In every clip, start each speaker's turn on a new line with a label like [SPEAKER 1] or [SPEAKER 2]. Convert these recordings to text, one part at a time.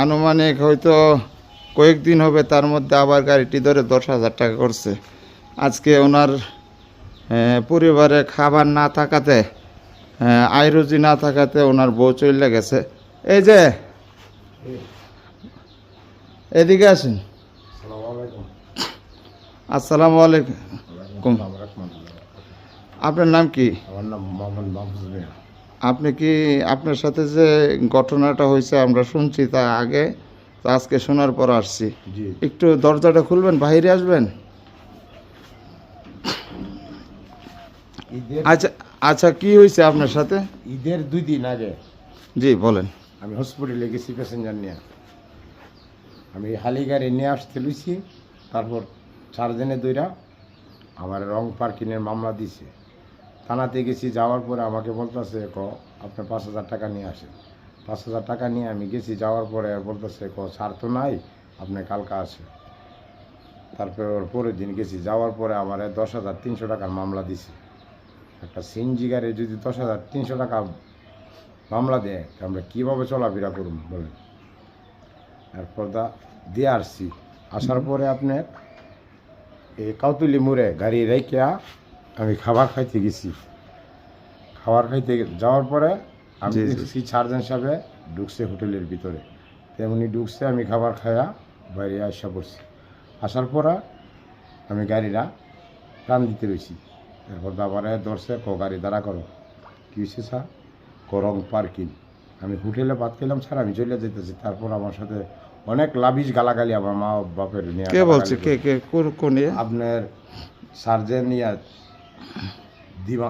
[SPEAKER 1] আনুমানিক হয়তো কয়েকদিন হবে তার মধ্যে আবার গাড়িটি ধরে দশ হাজার টাকা করছে। আজকে ওনার পরিবারে খাবার না থাকাতে আহ, আয় রুজি না থাকাতে ওনার বউ চলে গেছে। এই যে এদিকে আসেন। আসসালামু আলাইকুম। আপনার নাম কি?
[SPEAKER 2] আমার নাম মোহাম্মদ মাহফুজ মিয়া।
[SPEAKER 1] আপনি কি আপনার সাথে যে ঘটনাটা হয়েছে আমরা শুনছি তা আগে? তো আজকে শোনার পর আসছি।
[SPEAKER 2] জি।
[SPEAKER 1] একটু দরজাটা খুলবেন বাইরে আসবেন? আচ্ছা আচ্ছা কি হয়েছে আপনার সাথে?
[SPEAKER 2] ঈদের দুই দিন আগে।
[SPEAKER 1] জি বলেন।
[SPEAKER 2] আমি হসপিটালে গেছি প্যাসেঞ্জার নিয়ে। আমি হালি গাড়ি নিয়ে আসতে লুইছি তারপর চার দিনে দুইরা আমার রং পার্কিংয়ের মামলা দিছে। থানাতে গেছি, যাওয়ার পরে আমাকে বলতেছে, ক, আপনি পাঁচ হাজার টাকা নিয়ে আসেন। পাঁচ হাজার টাকা নিয়ে আমি গেছি, যাওয়ার পরে বলতেছে, ক, ছাড় তো নাই, আপনি কালকা আসে তারপরে ওর পরের দিন গেছি, যাওয়ার পরে আমার দশ হাজার তিনশো টাকার মামলা দিছে। একটা সিনজি গাড়ি যদি দশ হাজার তিনশো টাকা মামলা দেয় আমরা কীভাবে চলাফেরা করুন বলেন? এরপর দা, দিয়ে আসছি। আসার পরে আপনার এই কাউতুলি মোড়ে গাড়ি রেখে আমি খাবার খাইতে গেছি। খাবার খাইতে যাওয়ার পরে আমি। দেখছি সার্জন সাহেবে ঢুকছে হোটেলের ভিতরে। তেমনি ঢুকছে আমি খাবার খাইয়া বাইরে আসা পড়ছি। আসার পরে আমি গাড়িটা টান দিতে রয়েছি এরপর দাবারে ধরছে ক গাড়ি দাঁড়া করো। কী হয়েছে স্যার? করং পার্কিং। আমি হোটেলে ভাত খেলাম স্যার আমি চলে যেতেছি তারপর আমার সাথে অনেক লাভিস গালাগালি আমার মা বাপের নিয়ে
[SPEAKER 1] কে বলছে? কে কে কোন কোন ইয়ে?
[SPEAKER 2] আপনার সার্জেন ইয়া দিবা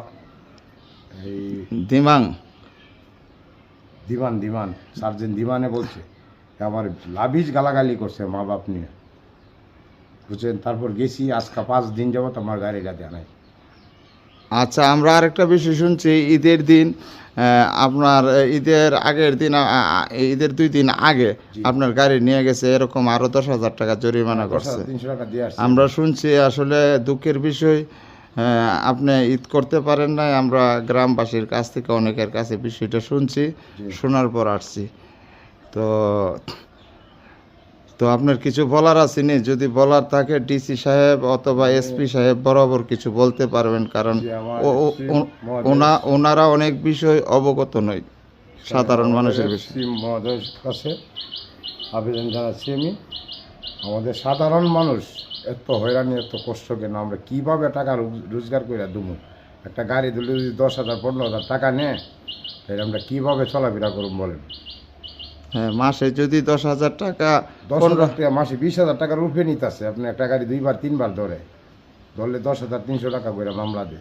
[SPEAKER 2] এই
[SPEAKER 1] দিমাং।
[SPEAKER 2] দিবান দিবান। সার্জেন দিবানে বলছে লাভিস গালাগালি করছে মা বাপ নিয়ে। বুঝছেন? তারপর গেছি আজকা পাঁচ দিন যাবত আমার নাই
[SPEAKER 1] আচ্ছা আমরা আরেকটা বিষয় শুনছি ঈদের দিন আপনার ঈদের আগের দিন ঈদের দুই দিন আগে আপনার গাড়ি নিয়ে গেছে এরকম আরও দশ হাজার টাকা জরিমানা করছে। আমরা শুনছি আসলে দুঃখের বিষয় আপনি ঈদ করতে পারেন নাই আমরা গ্রামবাসীর কাছ থেকে অনেকের কাছে বিষয়টা শুনছি শোনার পর আসছি। তো তো আপনার কিছু বলার আছে নি? যদি বলার থাকে ডিসি সাহেব অথবা এসপি সাহেব বরাবর কিছু বলতে পারবেন কারণ ওনা ওনারা অনেক বিষয় অবগত নয় সাধারণ মানুষের বিষয়।
[SPEAKER 2] মহোদয়ের কাছে আবেদন জানাচ্ছি আমি। আমাদের সাধারণ মানুষ এত হয়রানি এত কষ্ট কেন? আমরা কীভাবে টাকা রোজ- রোজগার করে দেবো একটা গাড়ি ধরলে যদি দশ হাজার পনেরো হাজার টাকা নেয় তাহলে আমরা কীভাবে চলাফেরা করুন বলেন?
[SPEAKER 1] হ্যাঁ মাসে যদি দশ হাজার টাকা
[SPEAKER 2] দশ হাজার টাকা মাসে বিশ হাজার টাকার উপরে নিতে আসে আপনি একটা গাড়ি দুইবার তিনবার ধরে। ধরলে দশ হাজার তিনশো টাকা করে মামলা দেয়।